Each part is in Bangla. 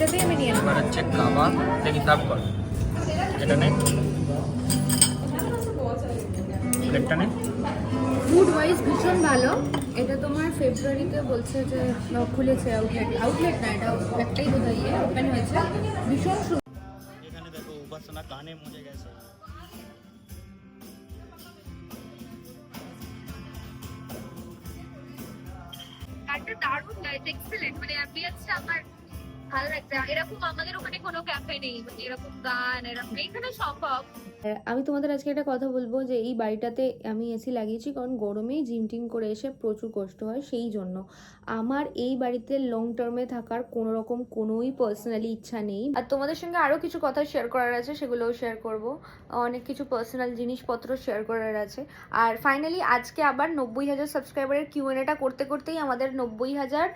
এবার হচ্ছে কাবাব দেখি সার্ভ কর? এটা নে। প্লেটটা নে। ফুড ওয়াইজ ভীষণ ভালো। এটা তোমার ফেব্রুয়ারিতে বলছে যে খুলেছে আউটলেট আউটলেট না এটা একটাই বোধহয় ইয়ে ওপেন হয়েছে। ভীষণ এখানে দেখো উপাসনা গানে মজে গেছে। গানটা দারুণ গাইছে এক্সেলেন্ট মানে অ্যাম্বিয়েন্সটা আমার ভালো লাগছে। এরকম আমাদের ওখানে কোনো ক্যাফে নেই, এরকম গান, এরকম এখানে সম্ভব। আমি তোমাদের আজকে একটা কথা বলব যে এই বাড়িটাতে আমি এসি লাগিয়েছি, কারণ গরমে জিম টিম করে এসে প্রচুর কষ্ট হয় সেই জন্য। আমার এই বাড়িতে লং টার্মে থাকার কোনো রকম কোনোই পার্সোনালি ইচ্ছা নেই। আর তোমাদের সঙ্গে আরও কিছু কথা শেয়ার করার আছে, সেগুলোও শেয়ার করব। অনেক কিছু পার্সোনাল জিনিসপত্র শেয়ার করার আছে। আর ফাইনালি আজকে আবার নব্বই হাজার সাবস্ক্রাইবারের কিউএনএটা করতে করতেই আমাদের নব্বই হাজার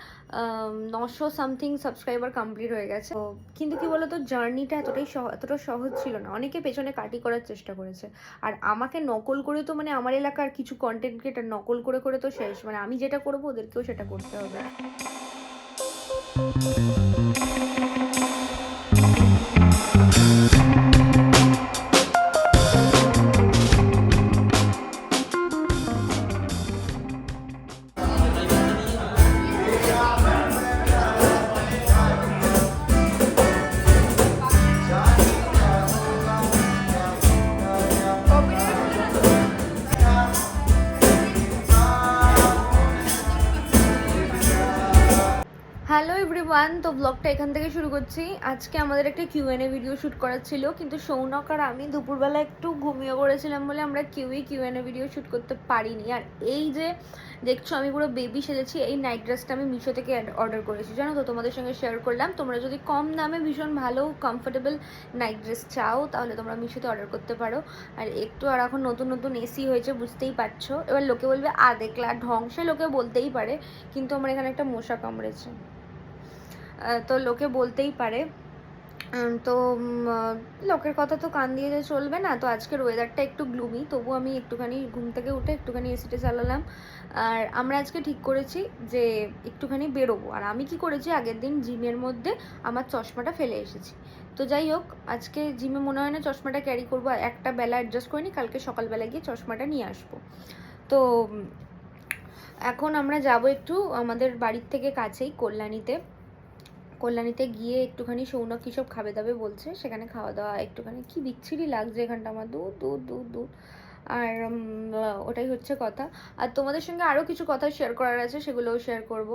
নশো সামথিং সাবস্ক্রাইবার কমপ্লিট হয়ে গেছে। কিন্তু কি বলতো জার্নিটা এতটাই এতটা সহজ ছিল না। অনেকে পেছনে কাটি করার চেষ্টা করেছে। আর আমাকে নকল করে তো মানে আমার এলাকার কিছু কন্টেন্ট ক্রিয়েটার নকল করে করে তো শেষ। মানে আমি যেটা করব, ওদেরকেও সেটা করতে হবে। হ্যালো এভরিওয়ান, তো ব্লগটা এখান থেকে শুরু করছি। আজকে আমাদের একটা কিউএনএ ভিডিও শ্যুট করার ছিল, কিন্তু সৌনক আর আমি দুপুরবেলা একটু ঘুমিয়ে পড়েছিলাম বলে আমরা কেউই কিউএনএ ভিডিও শ্যুট করতে পারিনি। আর এই যে দেখছ, আমি পুরো বেবি সেজেছি, এই নাইট ড্রেসটা আমি মিশো থেকে অর্ডার করেছি। জানো তো, তোমাদের সঙ্গে শেয়ার করলাম। তোমরা যদি কম দামে ভীষণ ভালো কমফোর্টেবল নাইট ড্রেস চাও, তাহলে তোমরা মিশোতে অর্ডার করতে পারো। আর একটু, আর এখন নতুন নতুন এসি হয়েছে, বুঝতেই পারছ। এবার লোকে বলবে, আ, দেখলা, ঢং। সে লোকে বলতেই পারে, কিন্তু আমার এখানে একটা মশা কামড়েছে। তো লোকে বলতেই পারে। তো লোকের কথা তো কান দিয়ে চলবে না, তো আজকের ওয়েদারটা একটু গ্লুমি তবু আমি একটুখানি ঘুম থেকে উঠে একটুখানি এসিটা চালালাম। আর আমরা আজকে ঠিক করেছি যে একটুখানি বেরোবো। আর আমি কি করেছি, আগের দিন জিমের মধ্যে আমার চশমাটা ফেলে এসেছি। তো যাই হোক, আজকে জিমে মনে হয় না চশমাটা ক্যারি করব একটা বেলা অ্যাডজাস্ট করিনি, কালকে সকালবেলা গিয়ে চশমাটা নিয়ে আসব। তো এখন আমরা যাব একটু আমাদের বাড়ির থেকে কাছেই, কল্যাণীতে। কল্যাণীতে গিয়ে একটুখানি সৌনক কী সব খাবে দাবে বলছে, সেখানে খাওয়া দাওয়া একটুখানি, কি বিচ্ছিরি লাগছে এখানটা আমার, দূর দূর দূর দূর। আর ওটাই হচ্ছে কথা। আর তোমাদের সঙ্গে আরও কিছু কথা শেয়ার করার আছে, সেগুলোও শেয়ার করব।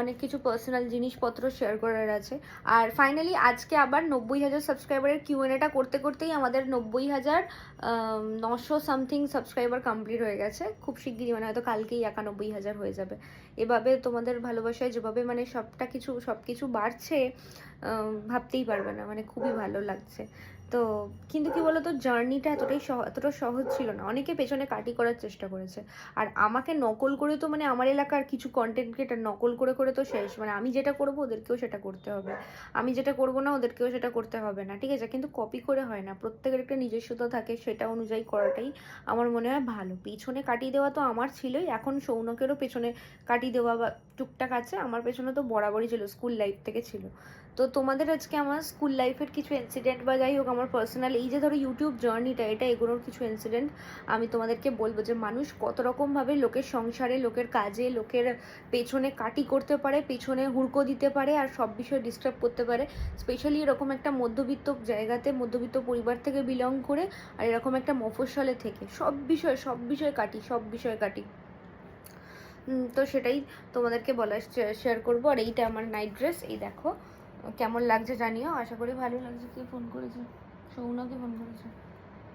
অনেক কিছু পার্সোনাল জিনিসপত্র শেয়ার করার আছে। আর ফাইনালি আজকে আবার নব্বই হাজার সাবস্ক্রাইবারের কিউএনএটা করতে করতেই আমাদের নব্বই হাজার নশো সামথিং সাবস্ক্রাইবার কমপ্লিট হয়ে গেছে। খুব শিগগিরই মানে হয়তো কালকেই একানব্বই হাজার হয়ে যাবে। এভাবে তোমাদের ভালোবাসায় যেভাবে মানে সবটা কিছু সব কিছু বাড়ছে ভাবতেই পারবে না। মানে খুবই ভালো লাগছে। তো কিন্তু কি বলতো জার্নিটা এতটাই এতটা সহজ ছিল না। অনেকে পেছনে কাটি করার চেষ্টা করেছে। আর আমাকে নকল করে তো মানে আমার এলাকার কিছু কন্টেন্ট ক্রিয়েটার নকল করে করে তো শেষ। মানে আমি যেটা করব, ওদেরকেও সেটা করতে হবে। আমি যেটা করব না, ওদেরকেও সেটা করতে হবে না। ঠিক আছে? কিন্তু কপি করে হয় না। প্রত্যেকের একটা নিজস্বতা থাকে সেটা অনুযায়ী করাটাই আমার মনে হয় ভালো। পিছনে কাটিয়ে দেওয়া তো আমার ছিলই। এখন সৌনকেরও পেছনে কাটিয়ে দেওয়া বা টুকটাক আছে। আমার পেছনে তো বরাবরই ছিল স্কুল লাইফ থেকে ছিল। তো তোমাদের আজকে আমার স্কুল লাইফের কিছু ইনসিডেন্ট বা যাই হোক আমার পার্সোনাল এই যে ধরো ইউটিউব জার্নিটা এটা এগুলোর কিছু ইনসিডেন্ট আমি তোমাদেরকে বলব যে মানুষ কত রকমভাবে লোকের সংসারে, লোকের কাজে, লোকের পেছনে কাটি করতে পারে, পেছনে হুড়কো দিতে পারে আর সব বিষয়ে ডিস্টার্ব করতে পারে। স্পেশালি এরকম একটা মধ্যবিত্ত জায়গাতে, মধ্যবিত্ত পরিবার থেকে বিলং করে আর এরকম একটা মফস্বলে থেকে। সব বিষয়ে সব বিষয়ে কাটি, সব বিষয়ে কাটি। তো সেটাই তোমাদেরকে বলার শেয়ার করব। আর এইটা আমার নাইট ড্রেস এই দেখো। কেমন লাগছে জানিও? আশা করি ভালো লাগছে। কে ফোন করেছে? সৌনাকে ফোন করেছে।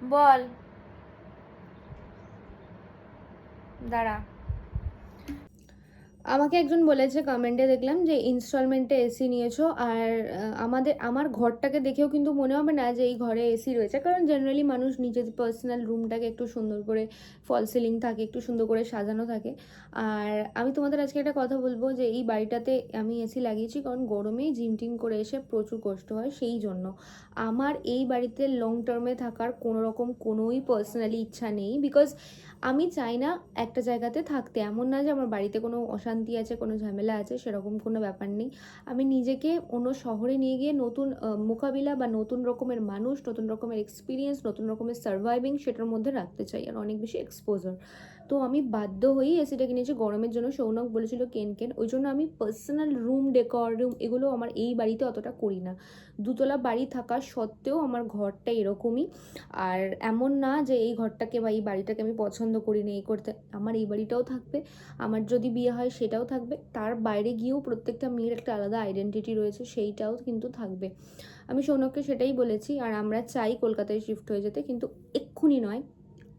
বল। দাঁড়া। আমাকে একজন বলেছে কমেন্টে দেখলাম যে ইনস্টলমেন্টে এসি নিয়েছো আর আমাদের, আমার ঘরটাকে দেখেও কিন্তু মনে হবে না যে এই ঘরে এসি রয়েছে। কারণ জেনারেলি মানুষ নিজের পার্সোনাল রুমটাকে একটু সুন্দর করে ফল সিলিং থাকে, একটু সুন্দর করে সাজানো থাকে। আর আমি তোমাদের আজকে একটা কথা বলব যে এই বাড়িটাতে আমি এসি লাগিয়েছি কারণ গরমে জিম টিম করে এসে প্রচুর কষ্ট হয় সেই জন্য। আমার এই বাড়িতে লং টার্মে থাকার কোনো রকম কোনোই পার্সোনালি ইচ্ছা নেই বিকজ আমি চাই না একটা জায়গাতে থাকতে। এমন না যে আমার বাড়িতে কোনো অশান্তি আছে, কোনো ঝামেলা আছে, সেরকম কোনো ব্যাপার নেই। আমি নিজেকে অন্য শহরে নিয়ে গিয়ে নতুন মোকাবিলা বা নতুন রকমের মানুষ, নতুন রকমের এক্সপিরিয়েন্স নতুন রকমের সার্ভাইভিং সেটার মধ্যে রাখতে চাই। আর অনেক বেশি এক্সপোজার তো আমি বাধ্য হয়েই এসিটা কিনেছি। গরমের জন্য সৌনক বলেছিল, কেন কেন? ওই জন্য আমি পার্সোনাল রুম ডেকর রুম এগুলো আমার এই বাড়িতে অতটা করি না। দুতলা বাড়ি থাকা সত্ত্বেও আমার ঘরটা এরকমই। আর এমন না যে এই ঘরটাকে বা এই বাড়িটাকে আমি পছন্দ করি না এই করতে। আমার এই বাড়িটাও থাকবে। আমার যদি বিয়ে হয় সেটাও থাকবে। তার বাইরে গিয়েও প্রত্যেকটা মেয়ের একটা আলাদা আইডেন্টিটি রয়েছে, সেইটাও কিন্তু থাকবে। আমি সৌনককে সেটাই বলেছি, আর আমরা চাই কলকাতায় শিফট হয়ে যেতে, কিন্তু এক্ষুনি নয়।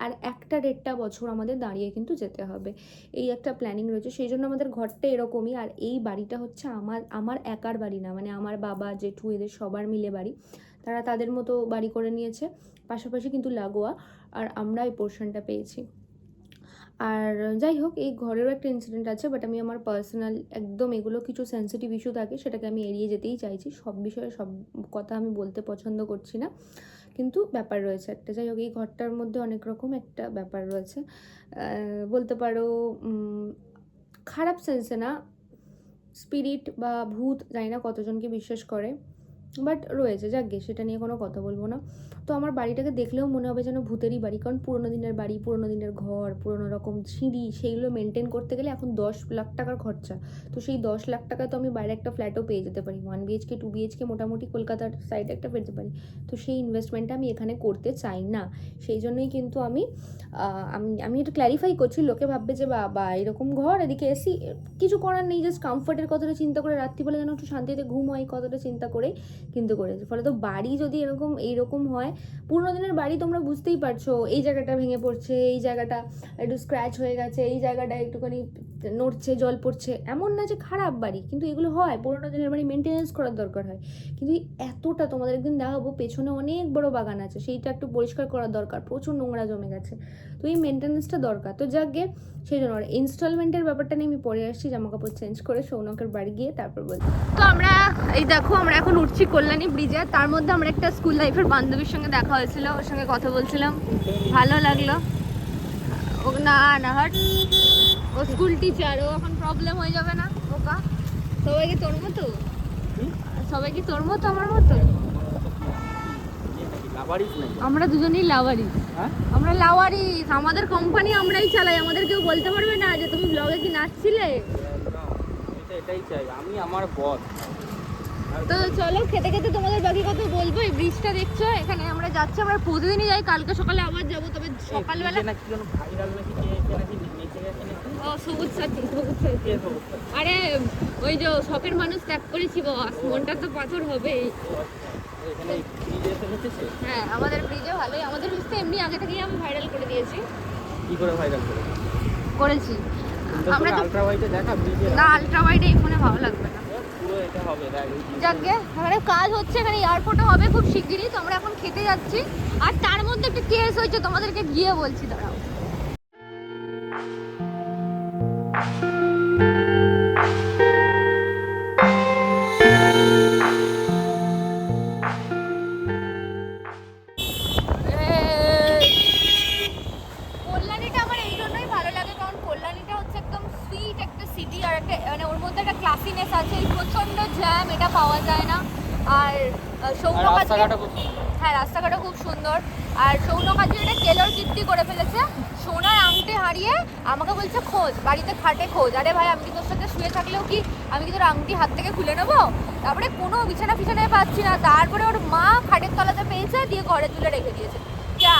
আর একটা দেড়টা বছর আমাদের দাঁড়িয়ে কিন্তু যেতে হবে। এই একটা প্ল্যানিং রয়েছে, সেই জন্য আমাদের ঘরটা এরকমই। আর এই বাড়িটা হচ্ছে আমার আমার একার বাড়ি না মানে আমার বাবা, জেঠু, এদের সবার মিলে বাড়ি। তারা তাদের মতো বাড়ি করে নিয়েছে, পাশাপাশি কিন্তু লাগোয়া। আর আমরা এই পোর্শনটা পেয়েছি। আর যাই হোক, এই ঘরেরও একটা ইনসিডেন্ট আছে বাট আমি আমার পার্সোনাল একদম এগুলো কিছু সেন্সিটিভ ইস্যু থাকে, সেটাকে আমি এড়িয়ে যেতেই চাইছি। সব বিষয়ে সব কথা আমি বলতে পছন্দ করছি না। কিন্তু ব্যাপার রয়েছে একটা। যাই হোক, এই ঘরটার মধ্যে অনেক রকম একটা ব্যাপার রয়েছে। বলতে পারো খারাপ সেন্সে না স্পিরিট বা ভূত জানি না কতজনকে বিশ্বাস করে বাট রয়েছে, যাক সেটা নিয়ে কোনো কথা বলব না। তো আমার বাড়িটাকে দেখলেও মনে হবে যেন ভূতেরই বাড়ি। কারণ পুরোনো দিনের বাড়ি, পুরোনো দিনের ঘর, পুরোনো রকম সিঁড়ি, সেইগুলো মেনটেন করতে গেলে এখন দশ লাখ টাকার খরচা। তো সেই দশ লাখ টাকা তো আমি বাইরে একটা ফ্ল্যাটও পেয়ে যেতে পারি। ওয়ান বিএইচকে টু বিএইচকে মোটামুটি কলকাতার সাইডে একটা পেতে পারি। তো সেই ইনভেস্টমেন্টটা আমি এখানে করতে চাই না। সেই জন্যই কিন্তু আমি আমি আমি এটা ক্ল্যারিফাই করছি। লোকে ভাববে যে, বাবা, এরকম ঘর, এদিকে এসি কিছু করার নেই জাস্ট কমফর্টের কথাটা চিন্তা করে রাত্রিবেলা যেন একটু শান্তিতে ঘুম হয় কথাটা চিন্তা করে কিন্তু করেছে। ফলে তো বাড়ি যদি এরকম, এইরকম হয় পুরোনো দিনের বাড়ি তোমরা বুঝতেই পারছ। এই জায়গাটা ভেঙে পড়ছে, এই জায়গাটা একটু স্ক্র্যাচ হয়ে গেছে, এই জায়গাটা একটুখানি নড়ছে, জল পড়ছে। এমন না যে খারাপ বাড়ি, কিন্তু এগুলো হয়। পুরোনো দিনের বাড়ি মেনটেনেন্স করার দরকার হয়। কিন্তু এতটা তোমাদের একদিন দেখাবো, পেছনে অনেক বড় বাগান আছে, সেইটা একটু পরিষ্কার করার দরকার। প্রচুর নোংরা জমে গেছে। তো এই মেনটেনেন্সটা দরকার। তো যাক সেই জন্য ইনস্টলমেন্টের ব্যাপারটা নিয়ে আমি পরে আসছি জামা কাপড় চেঞ্জ করে সৌনকের বাড়ি গিয়ে তারপর বলছি। তো আমরা, এই দেখো, আমরা এখন উঠছি কল্যাণী ব্রিজে। তার মধ্যে আমরা একটা স্কুল লাইফের বান্ধবীর সঙ্গে দেখা হয়েছিল ওর সঙ্গে কথা বলছিলাম। ভালো লাগল। ও না না হট। ও স্কুল টিচার ও এখন প্রবলেম হয়ে যাবে না ওকা সবাই কি তোর মতো? সবাই কি তোর মতো আমার মতো? লাভারিস আমরা দুজনেই লাভারি হ্যাঁ? আমরা লাওয়ারিস আমাদের কোম্পানি আমরাই চালাই। আমাদের কেউ বলতে পারবে না যে তুমি ব্লগে কি নাচছিলে? এটাই চাই। আমি আমার বস তো চলো খেতে খেতে তোমাদের বাকি কথা বলব এই ব্রিজটা দেখছ এখানে আমরা যাচ্ছি আমরা প্রতিদিনই যাই কালকে সকালে আবার যাব তবে সকালবেলা ও সবুজ সাথী সবুজ সাথী আরে ওই যে শখের মানুষ ত্যাগ করেছি বস মনটা তো পাথর হবেই। বসেছে হ্যাঁ আমাদের ব্রিজে ভালোই। আমাদের ব্রিজ তো এমনি আগে থেকেই আমি ভাইরাল করে দিয়েছি। কি করে ভাইরাল করে করেছি। আমরা আমরা তো আলট্রা ওয়াইডে দেখা ব্রিজে না আলট্রা ওয়াইড এই ফোনে ভালো লাগবে না। Bridge- যাকে এখানে কাজ হচ্ছে এখানে এয়ারপোর্টও হবে খুব শিগগিরই, তো আমরা এখন খেতে যাচ্ছি। আর তার মধ্যে একটা কেস হয়েছে, তোমাদেরকে গিয়ে বলছি, দাঁড়াও। আমি কিন্তু তোর আংটি হাত থেকে খুলে নেব। তারপরে কোনো বিছানা ফিছানায় পাচ্ছি না। তারপরে ওর মা খাটের তলাতে পেয়েছে দিয়ে ঘরে তুলে রেখে দিয়েছে।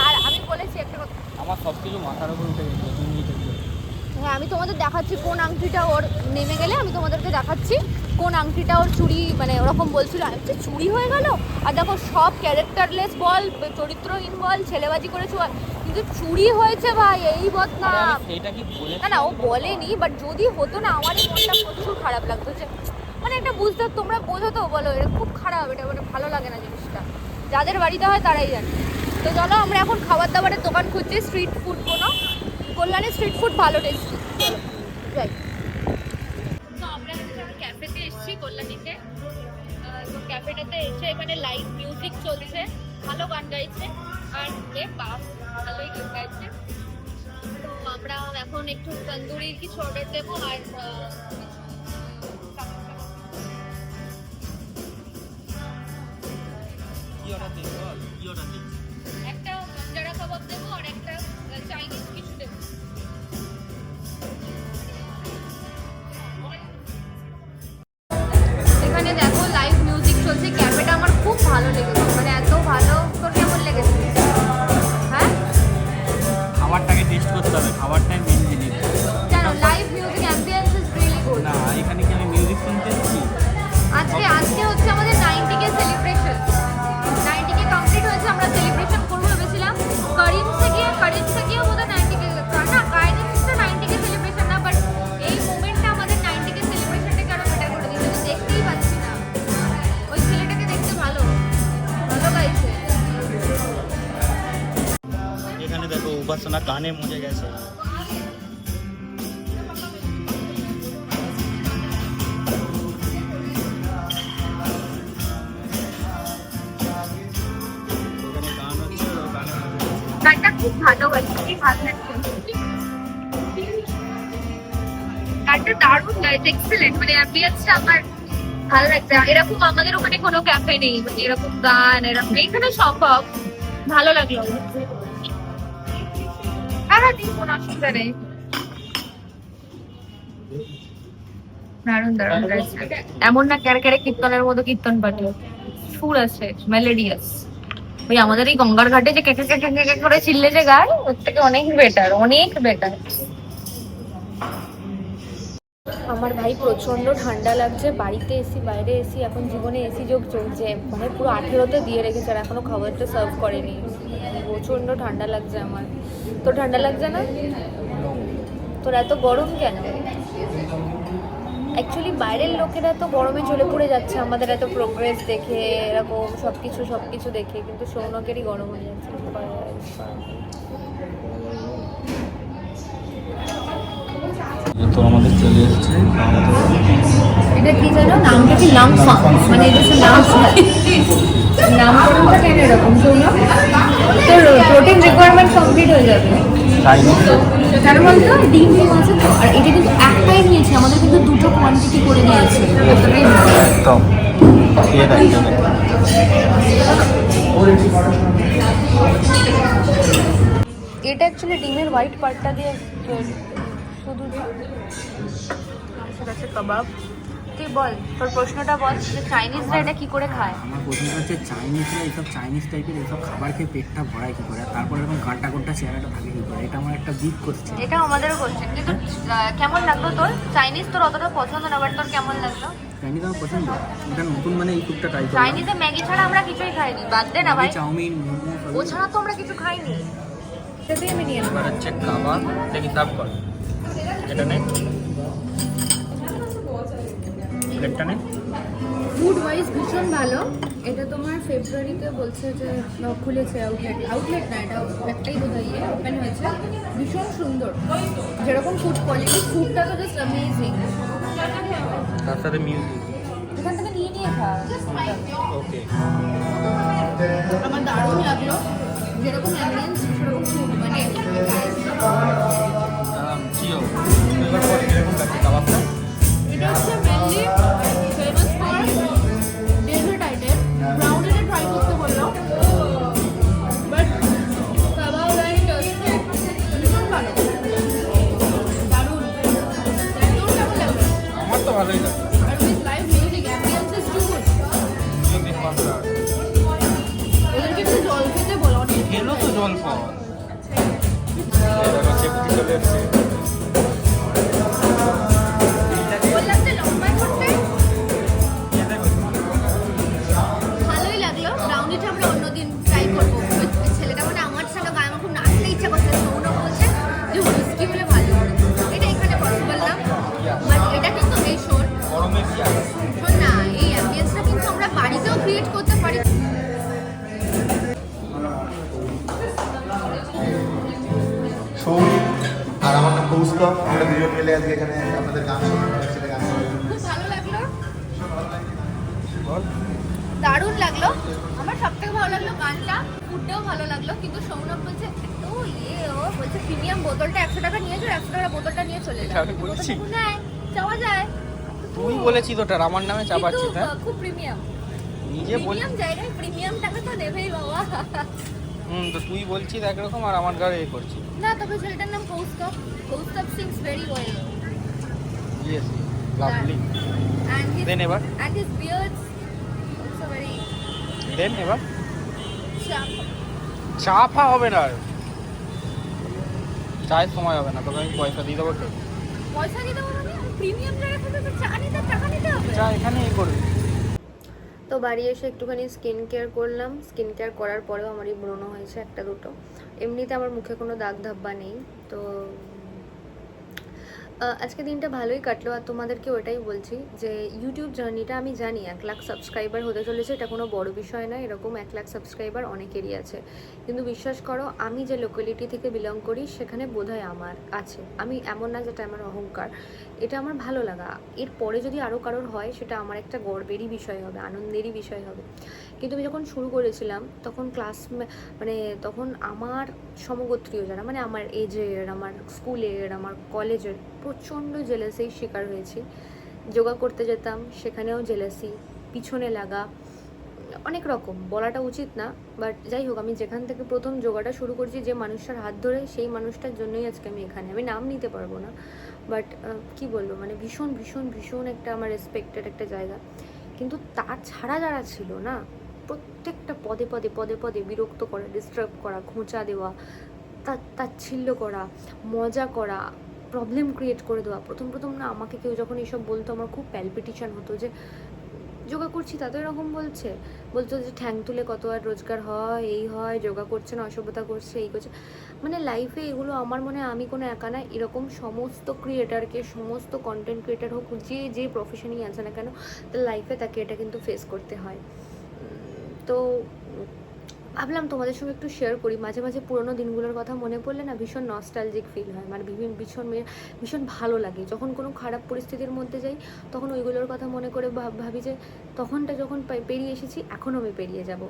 আর আমি বলেছি একটা কথা। আমার সব কিছু মাথার উপর উঠে গেছিল তুমি হ্যাঁ আমি তোমাদের দেখাচ্ছি কোন আংটিটা ওর নেমে গেলে আমি তোমাদেরকে দেখাচ্ছি। কোন আংটিটা ওর চুরি মানে ওরকম বলছিল বলছি, চুরি হয়ে গেল? আর দেখো সব ক্যারেক্টারলেস বল চরিত্রহীন বল ছেলেবাজি করেছ কিন্তু চুরি হয়েছে ভাই এই বলে না না ও বলেনি বাট যদি হতো না আমারই মনটা প্রচুর খারাপ লাগতো যে মানে এটা বুঝতে তোমরা বোঝো তো বলো এটা খুব খারাপ এটা মানে ভালো লাগে না জিনিসটা। যাদের বাড়িতে হয় তারাই জানে। তো চলো আমরা এখন খাবার দাবারের দোকান খুঁজছি স্ট্রিট ফুড কোনো। কল্যাণী স্ট্রিট ফুড ভালো টেস্টি যাই। ক্যাফেটাতে এসে লাইভ মিউজিক চলছে। ভালো গান গাইছে। আর এ বাস ভালোই গান গাইছে। তো আমরা এখন একটু তন্দুরির কিছু অর্ডার দেবো আর একটা বাঞ্জারা কাবাব দেবো আর একটা উপাসনা গানে মজে গেছে। গানটা মানে আমার ভালো লাগছে। এরকম আমাদের ওখানে কোনো ক্যাফে নেই মানে এরকম গান, এরকম এখানে ভালো লাগল। হ্যাঁ দিন কোনো অসুবিধা নেই। দারুণ এমন না ক্যারে ক্যারে কীর্তনের মতো কীর্তন পাঠে। সুর আছে মেলোডিয়াস ওই আমাদের এই গঙ্গার ঘাটে যে কেকে কেকে কেকে করে চিল্লে যে গায় ওর থেকে অনেক বেটার অনেক বেটার আমার ভাই প্রচণ্ড ঠান্ডা লাগছে, বাড়িতে এসি, বাইরে এসি, এখন জীবনে এসি যোগ চলছে। মানে পুরো আঠেরোতে দিয়ে রেখেছে আর এখনও খাবারটা সার্ভ করেনি। প্রচণ্ড ঠান্ডা লাগছে আমার। তো ঠান্ডা লাগছে না? তোর এত গরম কেন? অ্যাকচুয়ালি বাইরের লোকেরা তো গরমে চলে পড়ে যাচ্ছে। আমাদের এত প্রোগ্রেস দেখে, এরকম সব কিছু সব কিছু দেখে। কিন্তু সৌনকেরই গরম হয়ে যাচ্ছে কিছু করার নেই। তো আমাদের চলে এসেছে এটা কি জানো? নামটা কি? লামফা মানে এটা হচ্ছে লামফা নামকরণটা কেন এরকম শোনো তোর প্রোটিন রিকোয়ারমেন্ট কমপ্লিট হয়ে যাবে। কেন বলতো ডিম ডিম আছে তো? আর এটা কিন্তু একটাই নিয়েছি আমাদের কিন্তু দুটো কোয়ান্টিটি করে নিয়েছে। একদম। এটা অ্যাকচুয়ালি ডিমের হোয়াইট পার্টটা দিয়ে সেটা হচ্ছে কাবাব তুই বল তোর প্রশ্নটা বল যে চাইনিজরা এটা কি করে খায়? আমার প্রশ্নটা হচ্ছে চাইনিজরা এইসব চাইনিজ টাইপের এইসব খাবার খেয়ে পেটটা ভরায় কি করে? তারপর এরকম চেহারাটা কি করে? এটা আমার একটা বিগ কোশ্চেন এটা আমাদেরও কোশ্চেন কিন্তু আহ, কেমন লাগল তোর? চাইনিজ তোর অতটা পছন্দ না বাট তোর কেমন লাগল? চাইনিজ আমার পছন্দ। এটা নতুন মানে এই ফুডটা ট্রাই করলাম। চাইনিজে ম্যাগি ছাড়া আমরা কিছুই খাইনি বাদ দে না ভাই। চাউমিন মোমো ও ছাড়া তো আমরা কিছু খাইনি। সেটাই আমি নিয়ে নেব। হচ্ছে কর। এটা নে। প্লেটটা নে। ফুড ওয়াইজ ভীষণ ভালো। এটা তোমার ফেব্রুয়ারিতে বলছে যে খুলেছে আউটলেট আউটলেট না এটা একটাই বোধহয় ইয়ে ওপেন হয়েছে। ভীষণ সুন্দর। যেরকম ফুড কোয়ালিটি ফুডটা তো জাস্ট অ্যামেজিং তার সাথে মিউজিক এখান থেকে নিয়ে নিয়ে খা। ওকে আমার দারুণ লাগল। যেরকম অ্যাম্বিয়েন্স সেরকম ফুড মানে জিও কীরকম লাগছে কাবাবটা এটা হচ্ছে mainly famous for dessert item brown এটা ট্রাই করতে বলল বাট কাবাব অ্যান্ড ভীষণ ভালো। দারুণ। একদম কেমন লাগল? আমার তো ভালোই লাগে। আর with live music ambience is too good ওদেরকে একটু জল খেতে বলো অনেক এলো তো জল পাওয়া চেপটি চলে এসছে আমার আমরা দুজন মিলে আজকে এখানে আপনাদের গান শোনাবো ছেলে গান খুব ভালো লাগল। দারুণ লাগল। আমার সব থেকে ভালো লাগল গানটা। ফুডটাও ভালো লাগল কিন্তু সৌনক বলছে এত ইয়ে ও বলছে প্রিমিয়াম বোতলটা একশো টাকা নিয়ে একশো টাকা বোতলটা নিয়ে চলে যায় আমি বলছি। চাওয়া যায়। তুই বলেছি তো ওটা আমার নামে চাপাচ্ছি হ্যাঁ? খুব প্রিমিয়াম। নিজে বল প্রিমিয়াম জায়গায় প্রিমিয়াম টাকা তো নেবেই বাবা। হুম তো তুই বলছিস একরকম আর আমার এ করছি না তবে ছেলেটার নাম Kaustav. Kaustav sings very well yes lovely and his then এবার and his beards also very এবার sharp চা ফা হবে না। আর চায়ের সময় হবে না তোকে আমি পয়সা দিয়ে দেবো পয়সা হবে মানে প্রিমিয়াম জায়গা থেকে তো চা নিতে টাকা নিতে হবে। চা এখানে এ করবি। তো বাড়ি এসে একটুখানি স্কিন কেয়ার করলাম। স্কিন কেয়ার করার পরেও আমারই ব্রণ হয়েছে একটা দুটো। এমনিতে আমার মুখে কোনো দাগ ধাব্বা নেই তো আজকে দিনটা ভালোই কাটলো আর তোমাদেরকে ওটাই বলছি যে ইউটিউব জার্নিটা আমি জানি, এক লাখ সাবস্ক্রাইবার হতে চলেছে, এটা কোনো বড় বিষয় না এরকম এক লাখ সাবস্ক্রাইবার অনেকেরই আছে। কিন্তু বিশ্বাস করো, আমি যে লোকালিটি থেকে বিলং করি, সেখানে বোধহয় আমার আছে। আমি এমন না যেটা আমার অহংকার, এটা আমার ভালো লাগা। এরপরে যদি আরও কারোর হয়, সেটা আমার একটা গর্বেরই বিষয় হবে, আনন্দেরই বিষয় হবে। কিন্তু আমি যখন শুরু করেছিলাম, তখন ক্লাস মানে তখন আমার সমগোত্রীয় যারা মানে আমার এজের আমার স্কুলের আমার কলেজের প্রচণ্ড জেলাসির শিকার হয়েছি। যোগা করতে যেতাম, সেখানেও জেলেসি পিছনে লাগা, অনেক রকম, বলাটা উচিত না বাট যাই হোক, আমি যেখান থেকে প্রথম যোগাটা শুরু করছি, যে মানুষটার হাত ধরে, সেই মানুষটার জন্যই আজকে আমি এখানে। আমি নাম নিতে পারব না বাট কি বলব মানে ভীষণ ভীষণ ভীষণ একটা আমার রেসপেক্টেড একটা জায়গা। কিন্তু তার ছাড়া যারা ছিল না প্রত্যেকটা পদে পদে পদে পদে বিরক্ত করা ডিস্টার্ব করা খোঁচা দেওয়া তাচ্ছিল্য করা, মজা করা প্রবলেম ক্রিয়েট করে দেওয়া। প্রথম প্রথম না আমাকে কেউ যখন এইসব বলতো আমার খুব প্যালপিটিশন হতো যে, যোগা করছি তা তো এরকম বলছে। বলতো যে, ঠ্যাং তুলে কত আর রোজগার হয়, এই হয়, যোগা করছে না, অসভ্যতা করছে, এই করছে। মানে লাইফে এগুলো আমার মনে আমি কোনো একা না, এরকম সমস্ত ক্রিয়েটারকে সমস্ত কন্টেন্ট ক্রিয়েটার হোক, যে যে প্রফেশনই আছে না কেন, তার লাইফে তাকে এটা কিন্তু ফেস করতে হয়। তো, ভাবলাম তোমাদের সঙ্গে একটু শেয়ার করি। মাঝে মাঝে পুরোনো দিনগুলোর কথা মনে পড়লে না ভীষণ নস্টালজিক ফিল হয়। মানে বিভিন্ন ভীষণ ভীষণ ভালো লাগে। যখন কোনো খারাপ পরিস্থিতির মধ্যে যাই, তখন ওইগুলোর কথা মনে করে ভাব- যে, তখনটা যখন পেরিয়ে এসেছি, এখনও আমি পেরিয়ে যাব।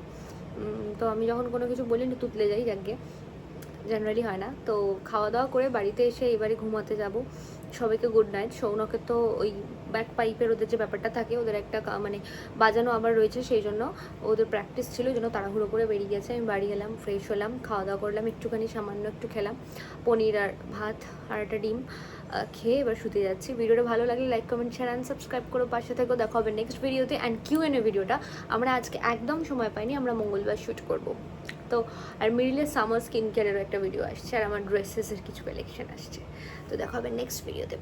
তো আমি যখন কোনো কিছু বলি তুতলে যাই যাকে জেনারেলি হয় না। তো খাওয়া দাওয়া করে বাড়িতে এসে এবারে ঘুমাতে যাব। সবাইকে গুড নাইট সৌনকের তো ওই ব্যাক পাইপের ওদের যে ব্যাপারটা থাকে, ওদের একটা মানে বাজানো আবার রয়েছে সেই জন্য ওদের প্র্যাকটিস ছিল ওই জন্য তাড়াহুড়ো করে বেরিয়ে গেছে। আমি বাড়ি এলাম ফ্রেশ হলাম খাওয়া দাওয়া করলাম, একটুখানি সামান্য একটু খেলাম। পনির আর ভাত আর একটা ডিম খেয়ে এবার শুতে যাচ্ছি। ভিডিওটা ভালো লাগলে like comment share and subscribe করো। পাশে থেকেও দেখা হবে নেক্সট ভিডিওতে অ্যান্ড কিউ এন ভিডিওটা আমরা আজকে একদম সময় পাইনি, আমরা মঙ্গলবার শ্যুট করব। তো, আর মিডিলে সামার স্কিন কেয়ারেরও একটা ভিডিও আসছে, আর আমার ড্রেসেসের কিছু কালেকশন আসছে। তো দেখা হবে নেক্সট ভিডিওতে